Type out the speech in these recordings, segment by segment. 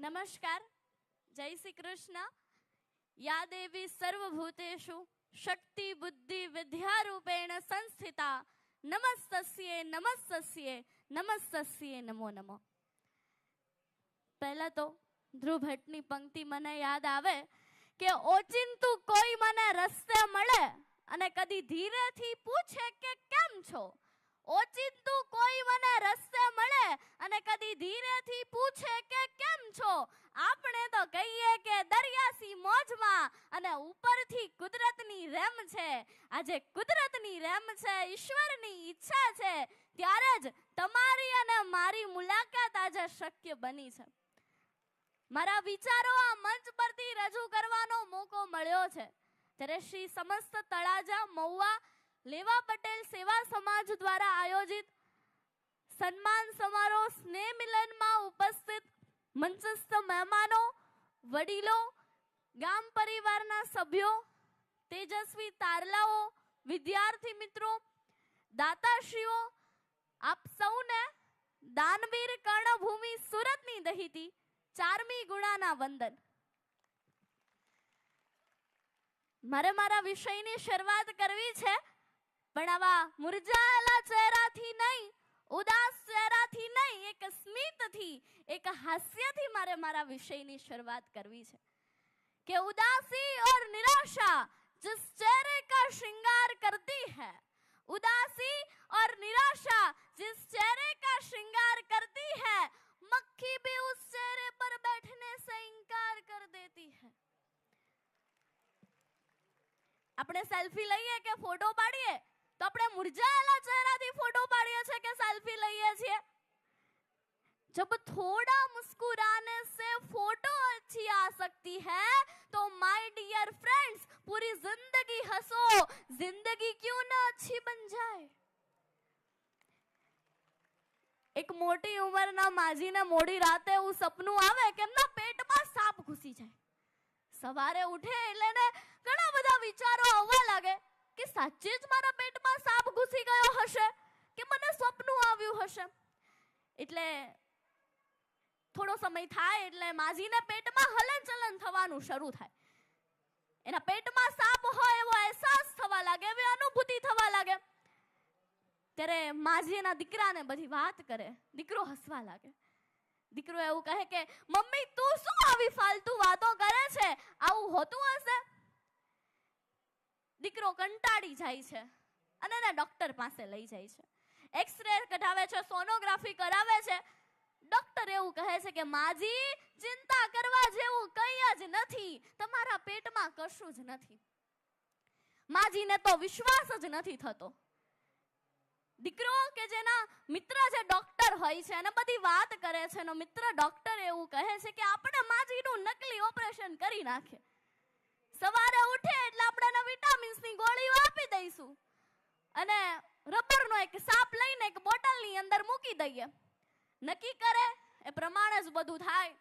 નમસ્કાર. જય શ્રી કૃષ્ણ. યાદેવી સર્વભૂતેશુ શક્તિ બુદ્ધિ વિદ્યા રૂપેણ સંસ્થિતા. નમસ્તસ્યે નમસ્તસ્યે નમસ્તસ્યે નમો નમો. પહેલા તો ધ્રુવ ભટ્ટની પંક્તિ મને યાદ આવે કે ઓચિંતું કોઈ મને રસ્તે મળે અને કદી ધીરેથી પૂછે કે કેમ છો? ઓચિંતું કોઈ મને રસ્તે મળે અને કદી ધીરેથી પૂછે કે કેમ છો આપણે તો કહીએ કે દરિયાસી મોજમાં અને ઉપરથી કુદરતની રેમ છે. આજે કુદરતની રેમ છે, ઈશ્વરની ઈચ્છા છે. ત્યારે જ તમારી અને મારી મુલાકાત આજે શક્ય બની છે. મારા વિચારો આ મંચ પરથી રજૂ કરવાનો મોકો મળ્યો છે. ત્યારે શ્રી સમસ્ત તળાજા, મહુવા, લેવા પટેલ સેવા સમાજ દ્વારા આયોજિત સન્માન સમારોહ સ્નેહ મિલનમાં ઉપસ્થિત મંચસ્થ મહેમાનો, વડીલો, ગામ પરિવારના સભ્યો તેજસ્વી તારલાઓ, વિદ્યાર્થી મિત્રો, દાતાશ્રીઓ, આપ સૌને દાનવીર કર્ણભૂમિ સુરતની દહીતી ચારમી ગુણાના વંદન. મારે મારા વિષયની શરૂઆત કરવી છે, પણ આવા મુરઝાયેલા ચહેરાથી નહીં, ઉદાસ ચહેરાથી નહીં, એક સ્મિતથી, એક હાસ્યથી મારે મારા વિષયની શરૂઆત કરવી છે. કે ઉદાસી ઓર નિરાશા जिस चेहरे का श्रृंगार करती है उदासी और निराशा जिस चेहरे का श्रृंगार करती है मक्खी भी उस चेहरे पर बैठने से इनकार कर देती है આપણે સેલ્ફી લઈએ કે ફોટો પાડીએ તો આપણે મુરઝાયેલા ચહેરાથી ફોટો પાડીએ છીએ કે સેલ્ફી લઈએ છીએ जब थोड़ा मुस्कुराने से फोटो अच्छी आ सकती है तो माय डियर फ्रेंड्स पूरी जिंदगी हंसो जिंदगी क्यों ना अच्छी बन जाए એક મોટી ઉંમરના માજીને મોડી રાતે એવું સપનું આવે કે એમના પેટમાં સાપ ઘૂસી જાય સવારે ઉઠે એટલે એને ઘણા બધા વિચારો આવવા લાગે કે સાચે જ મારા પેટમાં સાપ ઘૂસી ગયો હશે કે મને સ્વપ્નું આવ્યું હશે એટલે થોડો સમય થાય એટલે માજીને પેટમાં હલનચલન થવાનું શરૂ થાય. એના પેટમાં સાપ હોય એવો અહેસાસ થવા લાગે, એવી અનુભૂતિ થવા લાગે. ત્યારે માજી એના દીકરાને બધી વાત કરે, દીકરો હસવા લાગે. દીકરો એવું કહે કે, મમ્મી, તું શું આવી ફાલતુ વાતો કરે છે? આવું હોતું હશે? દીકરો કંટાળી જાય છે અને એને ડોક્ટર પાસે લઈ જાય છે. એક્સરે કઢાવે છે, સોનોગ્રાફી કરાવે છે. ડોક્ટર એવું કહે છે કે, માજી, ચિંતા કરવા જેવું કંઈ જ નથી. તમારા પેટમાં કશું જ નથી. માજીને તો વિશ્વાસ જ નથી થતો. દીકરો કે જેના મિત્ર જે ડોક્ટર હોય છે અને બધી વાત કરે છે, એનો મિત્ર ડોક્ટર એવું કહે છે કે, આપણે માજીનું નકલી ઓપરેશન કરી નાખે. સવારે ઉઠે એટલે આપણે એને વિટામિન્સની ગોળીઓ આપી દઈશું. અને રબરનો એક સાપ લઈને એક બોટલની અંદર મૂકી દઈએ. નક્કી કરે? એ પ્રમાણે જ બધું થાય.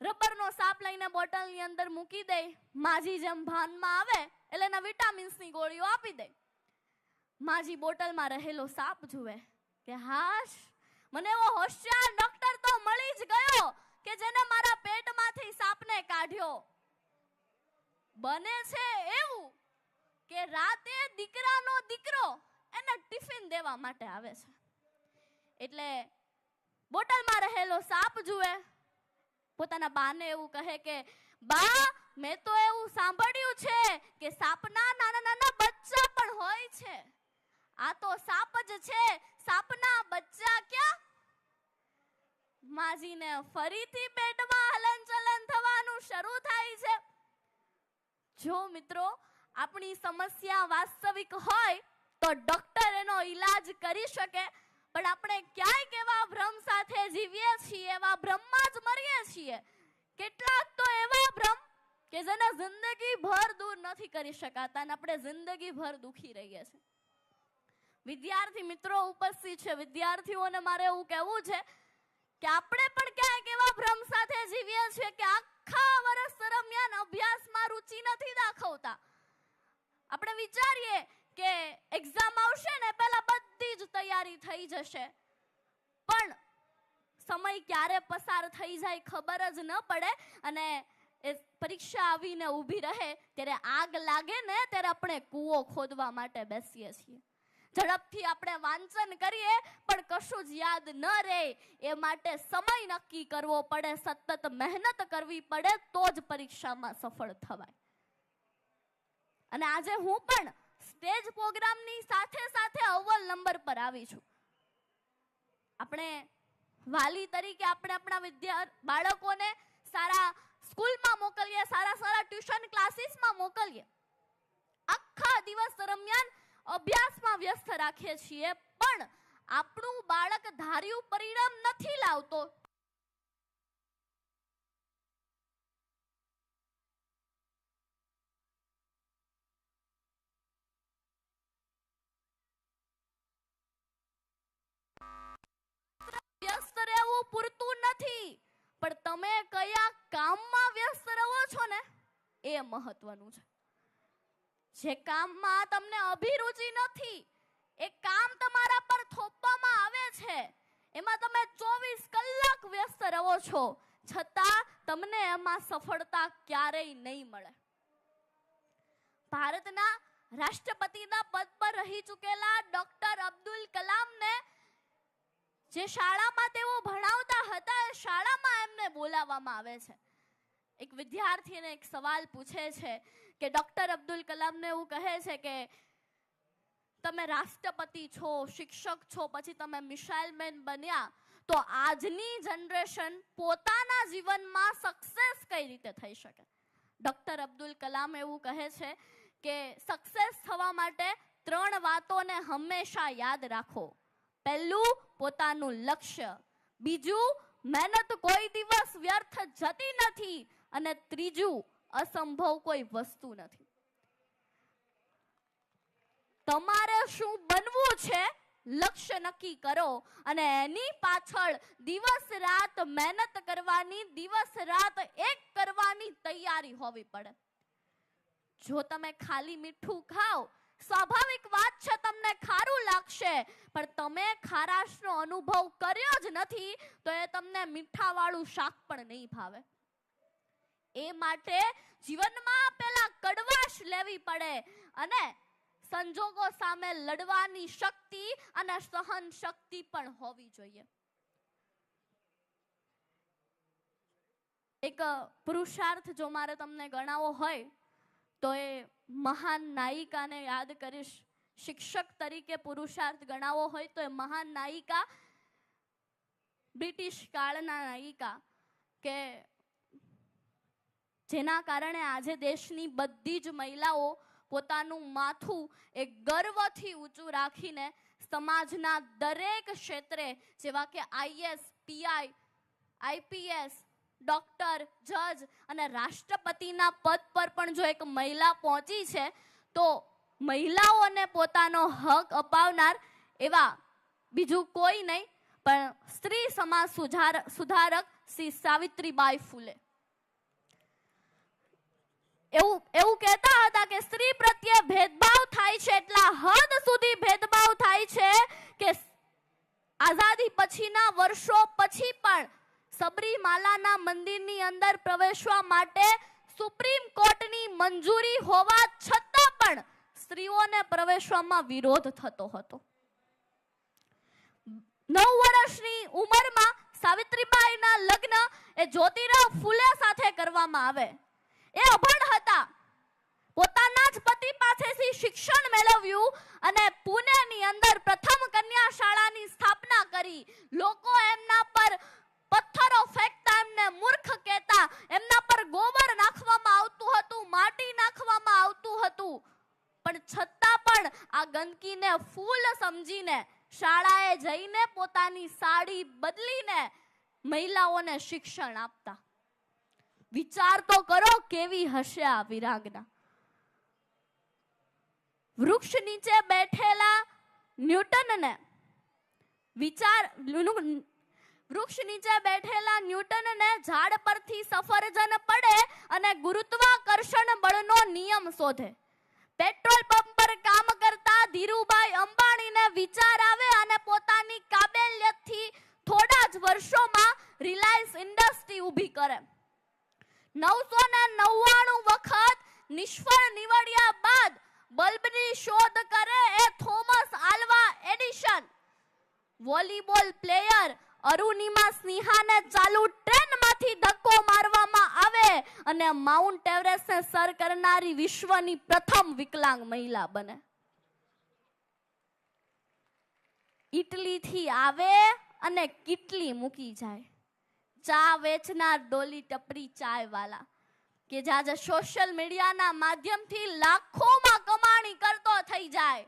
રબરનો સાપ લઈને બોટલની અંદર મૂકી દે. માજી જેમ ભાનમાં આવે, એટલે એના વિટામિન્સની ગોળીઓ આપી દે. માજી બોટલમાં રહેલો સાપ જુએ કે, હાશ, મને એવો હોશિયાર ડોક્ટર તો મળી જ ગયો કે જેને મારા પેટમાંથી સાપને કાઢ્યો. બને છે એવું કે રાતે દીકરાનો દીકરો એને ટિફિન દેવા માટે આવે છે. એટલે બોટલમાં રહેલો સાપ જુએ. પોતાના બાને એવું કહે કે, બા, મેં તો એવું સાંભળ્યું છે કે સાપના નાના નાના બચ્ચા પણ હોય છે. આ તો સાપ જ છે. સાપના બચ્ચા ક્યાં? માજીને ફરીથી પેટમાં હલનચલન થવાનું શરૂ થાય છે. જો મિત્રો, આપણી સમસ્યા વાસ્તવિક હોય, તો ડોક્ટર એનો ઈલાજ કરી શકે. પણ આપણે ક્યાંય એવા ભ્રમ સાથે જીવીએ છીએ, એવા ભ્રમમાં જ મરીએ છીએ. કેટલાક તો એવા ભ્રમ કે જેને જિંદગી ભર દૂર નથી કરી શકાતા અને આપણે જિંદગી ભર દુખી રહીએ છીએ. વિદ્યાર્થી મિત્રો ઉપસ્થિત છે. વિદ્યાર્થીઓને મારે એવું કહેવું છે કે આપણે પણ ક્યાંક એવા ભ્રમ સાથે જીવીએ છીએ કે આખા વર્ષ દરમિયાન અભ્યાસમાં રુચિ નથી દાખવતા. આપણે વિચારીએ કે એક્ઝામ આવશે ને પહેલાં બધી જ તૈયારી થઈ જશે. પણ સમય ક્યારે પસાર થઈ જાય ખબર જ ન પડે અને એ પરીક્ષા આવીને ઊભી રહે ત્યારે આગ લાગે ને ત્યારે આપણે કૂવો ખોદવા માટે બેસીએ છીએ. ઝડપથી આપણે વાંચન કરીએ, પણ કશું જ યાદ ન રહે. એ માટે સમય નક્કી કરવો પડે, સતત મહેનત કરવી પડે તો જ પરીક્ષામાં સફળ થવાય. અને આજે હું પણ સ્ટેજ પ્રોગ્રામની સાથે સાથે અવ્વલ નંબર પર આવી છું. આપણે વાલી તરીકે આપણે આપણા વિદ્યા, બાળકોને સારા સ્કૂલમાં મોકલીએ, સારા સારા ટ્યુશન ક્લાસીસમાં મોકલીએ. આખા દિવસ દરમિયાન અભ્યાસમાં વ્યસ્ત રાખીએ છીએ, પણ આપણું બાળક ધાર્યું પરિણામ નથી લાવતો. પણ તમે કયા કામમાં વ્યસ્ત રહો છો ને, એ મહત્વનું છે. જે કામમાં તમને અભિરુચિ નથી, એ કામ તમારા પર થોપવામાં આવે છે, એમાં તમે ચોવીસ કલાક વ્યસ્ત રહો છો, છતાં તમને એમાં સફળતા ક્યારેય નહીં મળે. ભારતના રાષ્ટ્રપતિના પદ પર રહી ચૂકેલા ડોક્ટર અબ્દુલ કલામને જે શાળામાં તેઓ શાળામાં બોલાવવામાં આવે છે. એક વિદ્યાર્થીને એક સવાલ પૂછે છે કે ડોક્ટર અબ્દુલ કલામને એવું કહે છે કે, તમે રાષ્ટ્રપતિ છો, શિક્ષક છો, પછી તમે મિસાઇલમેન બન્યા, તો આજની જનરેશન પોતાના જીવનમાં સક્સેસ કઈ રીતે થઈ શકે? ડોક્ટર અબ્દુલ કલામ એવું કહે છે કે સક્સેસ થવા માટે ત્રણ વાતોને હંમેશા યાદ રાખો. પહેલું, પોતાનું લક્ષ્ય. બીજું મહેનત કોઈ દિવસ વ્યર્થ જતી નથી અને ત્રીજું, અસંભવ કોઈ વસ્તુ નથી. તમારે શું બનવું છે? લક્ષ્ય નક્કી કરો અને એની પાછળ દિવસ રાત મહેનત કરવાની, દિવસ રાત એક કરવાની તૈયારી હોવી પડે. જો તમે ખાલી મીઠું ખાઓ સ્વાભાવિક વાત છે, તમને ખારું લાગશે, પણ તમે ખારાશનો અનુભવ કર્યો જ નથી, તો એ તમને મીઠાવાળું શાક પણ નહીં ભાવે. એ માટે જીવનમાં પેલા કડવાશ લેવી પડે અને સંજોગો સામે લડવાની શક્તિ અને સહન શક્તિ પણ હોવી જોઈએ. એક પુરુષાર્થ જો મારે તમને ગણાવો હોય તો એ મહાન નાયિકાને યાદ કરીશ. શિક્ષક તરીકે પુરુષાર્થ ગણાવો હોય તો એ મહાન નાયિકા, બ્રિટિશ કાળના નાયિકા, કે જેના કારણે આજે દેશની બધી જ મહિલાઓ પોતાનું માથું એ ગર્વથી ઊંચું રાખીને સમાજના દરેક ક્ષેત્રે, જેવા કે આઈએસ પીઆઈ આઈપીએસ ડોક્ટર, જજ અને રાષ્ટ્રપતિના પદ પર પણ જો એક મહિલા પહોંચી છે, તો મહિલાઓને પોતાનો હક અપાવનાર એવા બીજું કોઈ નહીં, પણ સ્ત્રી સમાજ સુધાર, સુધારક શ્રી સાવિત્રીબાઈ ફૂલે. એવું એવું કહેતા હતા કે સ્ત્રી પ્રત્યે ભેદભાવ થાય છે એટલા હદ સુધી ભેદભાવ થાય છે કે આઝાદી પછીના વર્ષો પછી પણ સબરીમાલાના મંદિરની અંદર પ્રવેશવા માટે સુપ્રીમ કોર્ટની મંજૂરી હોવા છતાં પણ સ્ત્રીઓને પ્રવેશવામાં વિરોધ થતો હતો. નવ વર્ષની ઉંમરમાં સાવિત્રીબાઈના લગ્ન એ જ્યોતિરાવ ફૂલે સાથે કરવામાં આવે. એ અભણ હતા. પોતાના જ પતિ પાસેથી શિક્ષણ મેળવ્યું અને પુણેની અંદર પ્રથમ કન્યા શાળાની સ્થાપના કરી. લોકો એમના પર પથ્થરો ફેંકતા એમને મૂર્ખ કહેતા એમના પર ગોબર નાખવામાં આવતું હતું માટી નાખવામાં આવતું હતું પણ છતાં પણ આ ગંદકીને ફૂલ સમજીને શાળાએ જઈને પોતાની સાડી બદલીને મહિલાઓને શિક્ષણ આપતા. વિચાર તો કરો કેવી હશે આ વિરાગના. વૃક્ષ નીચે બેઠેલા ન્યૂટનને વિચાર વૃક્ષ નીચે બેઠેલા ન્યૂટનને ઝાડ પરથી સફરજન પડે અને ગુરુત્વાકર્ષણ બળનો નિયમ શોધે. પેટ્રોલ પંપ પર કામ કરતા ધીરુભાઈ અંબાણીને વિચાર આવે અને પોતાની કાબેલિયતથી થોડા જ વર્ષોમાં રિલાયન્સ ઇન્ડસ્ટ્રી ઊભી કરે. નવસો ને નવ્વાણું વખત નિષ્ફળ નીવડ્યા બાદ બલ્બની શોધ કરે એ Thomas Alva Edison. Volleyball player Arunima સિંહાને ચાલુ ટ્રેનમાંથી ધક્કો મારવામાં આવે અને માઉન્ટ એવરેસ્ટને સર કરનારી વિશ્વની પ્રથમ વિકલાંગ મહિલા બને. ઇટલીથી આવે અને કિટલી મૂકી જાય. ચા વેચનાર ડોલી ટપરી ચાય વાલા કે જે આજે સોશિયલ મીડિયાના માધ્યમથી લાખોમાં કમાણી કરતો થઈ જાય.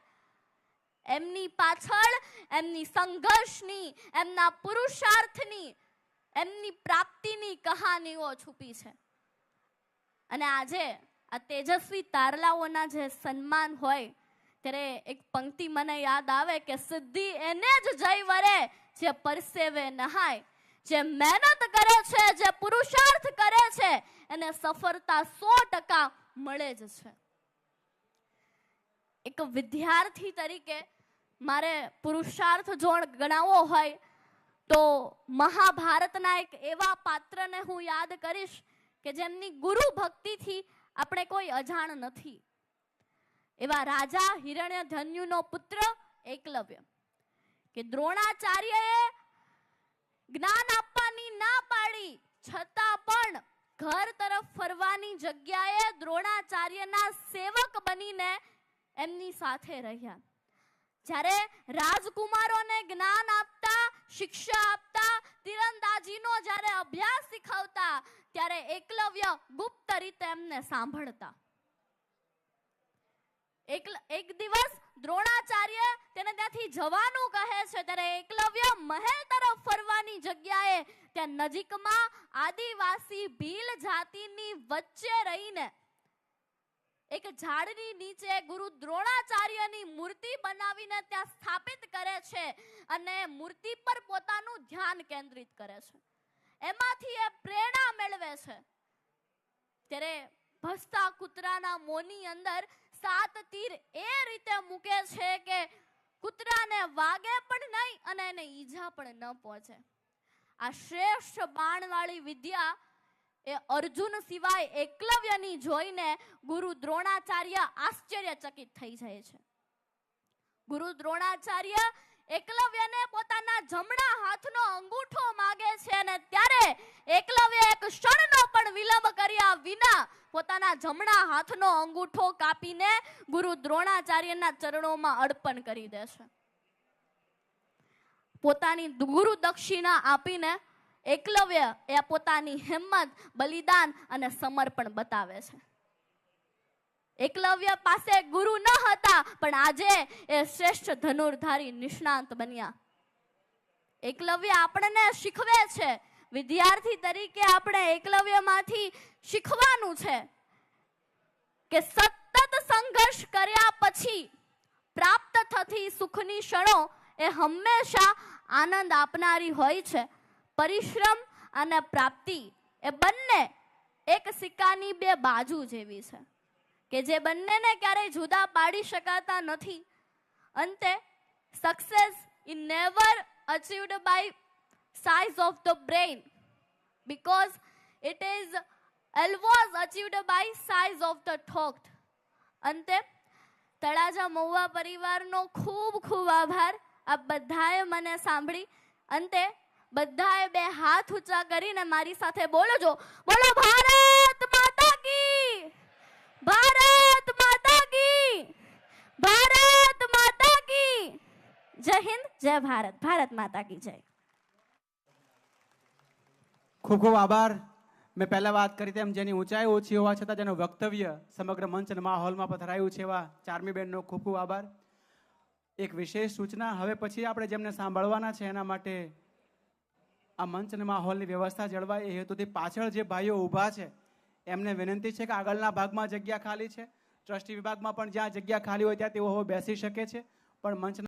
એમની પાછળ એમની સંઘર્ષની, એમના પુરુષાર્થની એમની પ્રાપ્તિની કહાનીઓ છુપી છે. અને આજે આ તેજસ્વી તારલાઓના જે સન્માન હોય, ત્યારે એક પંક્તિ મને યાદ આવે કે સિદ્ધિ એને જ જય વરે, જે પરસેવે નહાય. જે મહેનત કરે છે, જે પુરુષાર્થ કરે છે, એને સફળતા સો ટકા મળે જ છે. એક વિદ્યાર્થી તરીકે મારે પુરુષાર્થ જો ગણાવવો હોય તો મહાભારતના એક એવા પાત્રને હું યાદ કરીશ કે જેમની ગુરુ ભક્તિથી આપણે કોઈ અજાણ નથી. એવા રાજા હિરણ્યધન્યુનો પુત્ર એકલવ્ય, કે દ્રોણાચાર્યએ જ્ઞાન આપવાની ના પાડી, છતાં પણ ઘર તરફ ફરવાની જગ્યાએ દ્રોણાચાર્યના સેવક બનીને એમની સાથે રહ્યા. જ્યારે રાજકુમારોને જ્ઞાન આપતા શિક્ષા આપતા, તીરંદાજીનો જ્યારે અભ્યાસ શીખવતા, ત્યારે એકલવ્ય ગુપ્ત રીતે એમને સાંભળતા. એક દિવસ દ્રોણાચાર્ય તેને ત્યાંથી જવાનું કહે છે, ત્યારે એકલવ્ય મહેલ તરફ ફરવાની જગ્યાએ ત્યાં નજીકમાં આદિવાસી ભીલ જાતિની વચ્ચે રહીને એક ઝાડની નીચે ગુરુ દ્રોણાચાર્યની મૂર્તિ બનાવીને ત્યાં સ્થાપિત કરે છે અને મૂર્તિ પર પોતાનું ધ્યાન કેન્દ્રિત કરે છે. એમાંથી એ પ્રેરણા મેળવે છે. ત્યારે ભસતા કૂતરાના મોની અંદર સાત તીર એ રીતે મૂકે છે કે કૂતરાને વાગે પણ નહીં અને એને ઈજા પણ ન પહોંચે. આ શ્રેષ્ઠ બાણવાળી વિદ્યા એ અર્જુન સિવાય એકલવ્યની જોઈને ગુરુ દ્રોણાચાર્ય આશ્ચર્યચકિત થઈ જાય છે. ગુરુ દ્રોણાચાર્ય એકલવ્યને પોતાના જમણા હાથનો અંગૂઠો માગે છે અને ત્યારે એકલવ્ય એક ક્ષણનો પણ વિલંબ કર્યા વિના પોતાના જમણા હાથનો અંગૂઠો કાપીને ગુરુ દ્રોણાચાર્યના ચરણોમાં અર્પણ કરી દે છે. પોતાની ગુરુ દક્ષિણા આપીને એકલવ્ય એ પોતાની હિંમત, બલિદાન અને સમર્પણ બતાવે છે. એકલવ્ય પાસે ગુરુ ન હતા, પણ આજે એ શ્રેષ્ઠ ધનુર્ધારી નિષ્ણાંત બન્યા. એકલવ્ય આપણને શીખવે છે. વિદ્યાર્થી તરીકે આપણે એકલવ્યમાંથી શીખવાનું છે કે સતત સંઘર્ષ કર્યા પછી પ્રાપ્ત થતી સુખની ક્ષણો એ હંમેશા આનંદ આપનારી હોય છે. પરિશ્રમ અને પ્રાપ્તિ એ બંને એક સિક્કાની બે બાજુ જેવી છે. કે જે બંનેને ક્યારેય જુદા પાડી શકાતા નથી. અંતે success is never achieved by size of the brain because it is always achieved by size of the thought. અંતે, તળાજા મહુવા પરિવારનો ખૂબ ખૂબ આભાર. આપ બધાએ મને સાંભળી. અંતે બધાએ બે હાથ ઊંચા કરીને મારી સાથે બોલો જો. બોલો, ભારત માતા કી! ભારત માતા કી! ભારત માતા કી! જય હિન્દ, જય ભારત. ભારત માતા કી જય. ખૂબ ખૂબ આભાર. મેં પહેલાં વાત કરી તેમ જેની ઊંચાઈ ઓછી હોવા છતાં જેનું વક્તવ્ય સમગ્ર મંચ અને માહોલમાં પથરાયું છે એવા ચારમી બેનનો ખૂબ ખૂબ આભાર. એક વિશેષ સૂચના, હવે પછી આપણે જેમને સાંભળવાના છે એના માટે આ મંચ અને માહોલની વ્યવસ્થા જળવાય એ હેતુથી પાછળ જે ભાઈઓ ઊભા છે, એમને વિનંતી છે કે આગળના ભાગમાં જગ્યા ખાલી છે. ટ્રસ્ટી વિભાગમાં પણ જ્યાં જગ્યા ખાલી હોય ત્યાં તેઓ હવે બેસી શકે છે. પણ મંચના